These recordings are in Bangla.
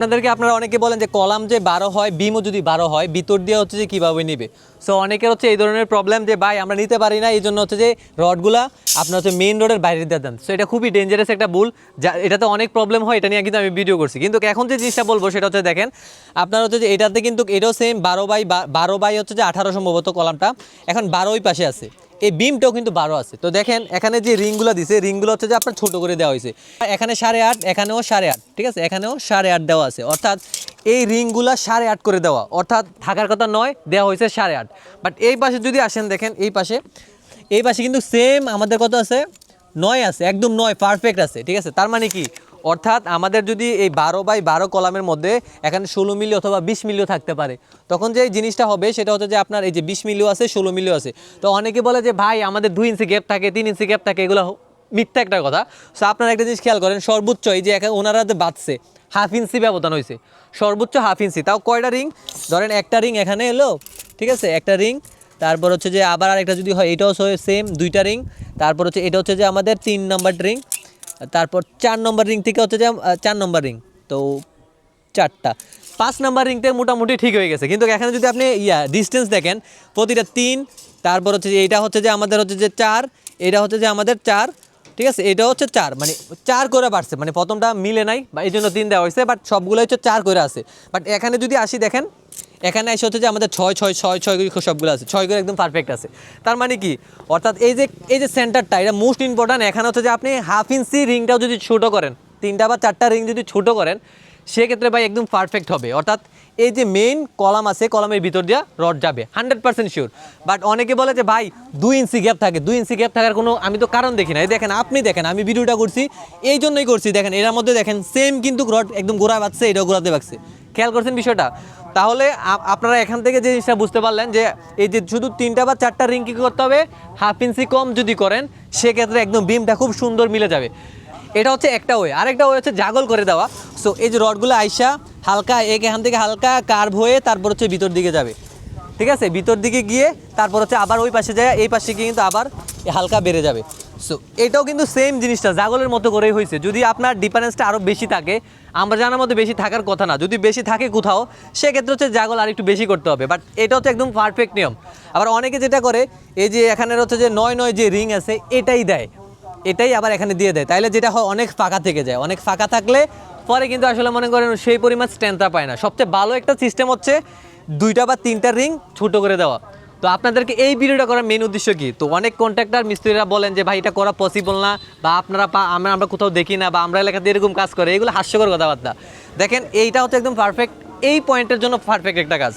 আপনাদেরকে আপনারা অনেকে বলেন যে কলাম যে বারো হয়, বিমও যদি বারো হয় ভিতর দিয়ে হচ্ছে যে কীভাবে নিবে? সো অনেকের হচ্ছে এই ধরনের প্রবলেম যে, ভাই, আমরা নিতে পারি না। এই জন্য হচ্ছে যে রডগুলা আপনার হচ্ছে মেইন রোডের বাইরে দিয়ে দেন। সো এটা খুবই ডেঞ্জারাস একটা ভুল। যা, এটাতে অনেক প্রবলেম হয়, এটা নিয়ে কিন্তু আমি ভিডিও করছি। কিন্তু এখন যে জিনিসটা বলব, সেটা হচ্ছে দেখেন, আপনার হচ্ছে যে এটাতে কিন্তু এটাও সেম বারো বাই বারো বাই হচ্ছে যে আঠারো সম্ভবত কলামটা। এখন বারোই পাশে আছে। এই বিমটাও কিন্তু বারো আছে। তো দেখেন, এখানে যে রিংগুলো দিছে রিংগুলো হচ্ছে যে আপনার ছোট করে দেওয়া হয়েছে। এখানে সাড়ে আট, এখানেও সাড়ে আট, ঠিক আছে? এখানেও সাড়ে আট দেওয়া আছে। অর্থাৎ এই রিংগুলা সাড়ে আট করে দেওয়া। অর্থাৎ থাকার কথা নয়, দেওয়া হয়েছে সাড়ে আট। বাট এই পাশে যদি আসেন, দেখেন, এই পাশে এই পাশে কিন্তু সেম আমাদের কত আছে? নয় আছে, একদম নয় পারফেক্ট আছে, ঠিক আছে? তার মানে কি? অর্থাৎ আমাদের যদি এই বারো বাই বারো কলামের মধ্যে এখানে ষোলো মিলি অথবা বিশ মিলিও থাকতে পারে। তখন যে জিনিসটা হবে সেটা হচ্ছে যে আপনার এই যে বিশ মিলিও আছে, ষোলো মিলিও আছে। তো অনেকে বলে যে, ভাই, আমাদের দুই ইঞ্চি গ্যাপ থাকে, তিন ইঞ্চি গ্যাপ থাকে, এগুলো মিথ্যা একটা কথা। সো আপনারা একটা জিনিস খেয়াল করেন, সর্বোচ্চ এই যে এখানে ওনারা যে বাঁচছে হাফ ইঞ্চি ব্যবধান হয়েছে সর্বোচ্চ হাফ ইঞ্চি। তাও কয়টা রিং? ধরেন একটা রিং এখানে এলো, ঠিক আছে? একটা রিং। তারপর হচ্ছে যে আবার আরেকটা যদি হয়, এটাও সেম দুইটা রিং। তারপর হচ্ছে এটা হচ্ছে যে আমাদের তিন নাম্বার রিং। তারপর চার নম্বর রিং থেকে হচ্ছে যে চার নম্বর রিং তো চারটা। পাঁচ নাম্বার রিংটা মোটামুটি ঠিক হয়ে গেছে। কিন্তু এখানে যদি আপনি, ইয়া ডিস্টেন্স দেখেন, প্রতিটা তিন, তারপর হচ্ছে যে, এইটা হচ্ছে যে আমাদের হচ্ছে যে চার এটা হচ্ছে যে আমাদের চার, ঠিক আছে? এটা হচ্ছে চার মানে চার করে বাড়ছে মানে প্রথমটা মিলে নাই, বা এই জন্য তিন দেওয়া হয়েছে বাট সবগুলো হচ্ছে চার করে আছে। বাট এখানে যদি আসি দেখেন এখানে এসে হচ্ছে যে আমাদের ছয় ছয় ছয় ছয় করে সবগুলো আছে। ছয় করে একদম পারফেক্ট আছে। তার মানে কি? অর্থাৎ এই যে এই যে সেন্টারটা এটা মোস্ট ইম্পর্ট্যান্ট এখানে হচ্ছে যে আপনি হাফ ইঞ্চি রিংটাও যদি ছোটো করেন, তিনটা বা চারটা রিং যদি ছোটো করেন, সেক্ষেত্রে ভাই একদম পারফেক্ট হবে। অর্থাৎ এই যে মেইন কলাম আছে কলামের ভিতর দিয়ে রড যাবে। হান্ড্রেড পার্সেন্ট শিওর বাট অনেকে বলে যে, ভাই, দুই ইঞ্চি গ্যাপ থাকে। দুই ইঞ্চি গ্যাপ থাকার কোনো, আমি তো কারণ দেখি না। এই দেখেন, আপনি দেখেন, আমি ভিডিওটা করছি, এই জন্যই করছি। দেখেন, এর মধ্যে দেখেন সেম কিন্তু রড একদম গোড়া বাচ্ছে এটাও গোড়াতে বাচ্ছে খেয়াল করছেন বিষয়টা? তাহলে আপনারা এখান থেকে যে জিনিসটা বুঝতে পারলেন যে এই যে শুধু তিনটা বা চারটা রিং কী করতে হবে হাফ ইঞ্চি কম যদি করেন, সেক্ষেত্রে একদম বিমটা খুব সুন্দর মিলে যাবে। এটা হচ্ছে একটা ওয়ে আরেকটা ওয়ে হচ্ছে জাগল করে দেওয়া। সো এই যে রডগুলো আইসা, হালকা এক এখান থেকে হালকা কার্ভ হয়ে তারপর হচ্ছে ভিতর দিকে যাবে। ঠিক আছে? ভিতর দিকে গিয়ে তারপর হচ্ছে আবার ওই পাশে যায়, এই পাশে গিয়ে কিন্তু আবার হালকা বেড়ে যাবে। সো এটাও কিন্তু সেম জিনিসটা, জাগলের মতো করেই হয়েছে যদি আপনার ডিফারেন্সটা আরও বেশি থাকে, আমরা জানার মতো বেশি থাকার কথা না। যদি বেশি থাকে কোথাও, সেক্ষেত্রে হচ্ছে জাগল আর একটু বেশি করতে হবে। বাট এটা হচ্ছে একদম পারফেক্ট নিয়ম। আবার অনেকে যেটা করে, এই যে এখানের হচ্ছে যে নয় নয় যে রিং আছে, এটাই দেয়। এটাই আবার এখানে দিয়ে দেয়। তাইলে যেটা হয়, অনেক ফাঁকা থেকে যায়। অনেক ফাঁকা থাকলে পরে কিন্তু আসলে মনে করেন সেই পরিমাণ স্ট্রেংথটা পায় না। সবচেয়ে ভালো একটা সিস্টেম হচ্ছে দুইটা বা তিনটা রিং ছোটো করে দেওয়া। তো আপনাদেরকে এই ভিডিওটা করার মেন উদ্দেশ্য কি? তো অনেক কন্ট্রাক্টর মিস্ত্রিরা বলেন যে, ভাই, এটা করা পসিবল না বা আপনারা আমরা আমরা কোথাও দেখি না বা আমরা এলাকাতে এরকম কাজ করে। এগুলো হাস্যকর কথাবার্তা। দেখেন, এইটা হচ্ছে একদম পারফেক্ট এই পয়েন্টের জন্য পারফেক্ট একটা কাজ।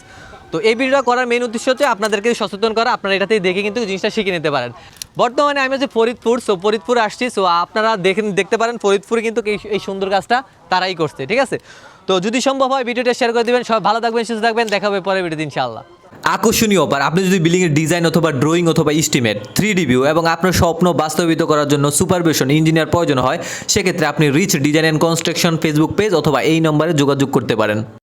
তো এই ভিডিওটা করার মেন উদ্দেশ্য হচ্ছে আপনাদেরকে সচেতন করা, আপনারা এটাতেই দেখে কিন্তু জিনিসটা শিখে নিতে পারেন। বর্তমানে আমি হচ্ছে ফরিদপুর সো ফরিদপুর আসছি সো আপনারা দেখেন দেখতে পারেন ফরিদপুরে কিন্তু এই সুন্দর কাজটা তারাই করছে, ঠিক আছে? তো যদি সম্ভব হয়, ভিডিওটা শেয়ার করে দিবেন, সবাই ভালো থাকবেন, সুস্থ থাকবেন, দেখা হবে পরে ভিডিও ইনশাআল্লাহ। আকর্ষণীয় অফার আপনি যদি বিল্ডিং এর ডিজাইন অথবা ড্রয়িং অথবা ইস্টিমেট থ্রি ডিভিউ এবং আপনার স্বপ্ন বাস্তবিত করার জন্য সুপারভিশন ইঞ্জিনিয়ার প্রয়োজন হয়, সেক্ষেত্রে আপনি Rich design and construction Facebook page অথবা এই নম্বরে যোগাযোগ করতে পারেন।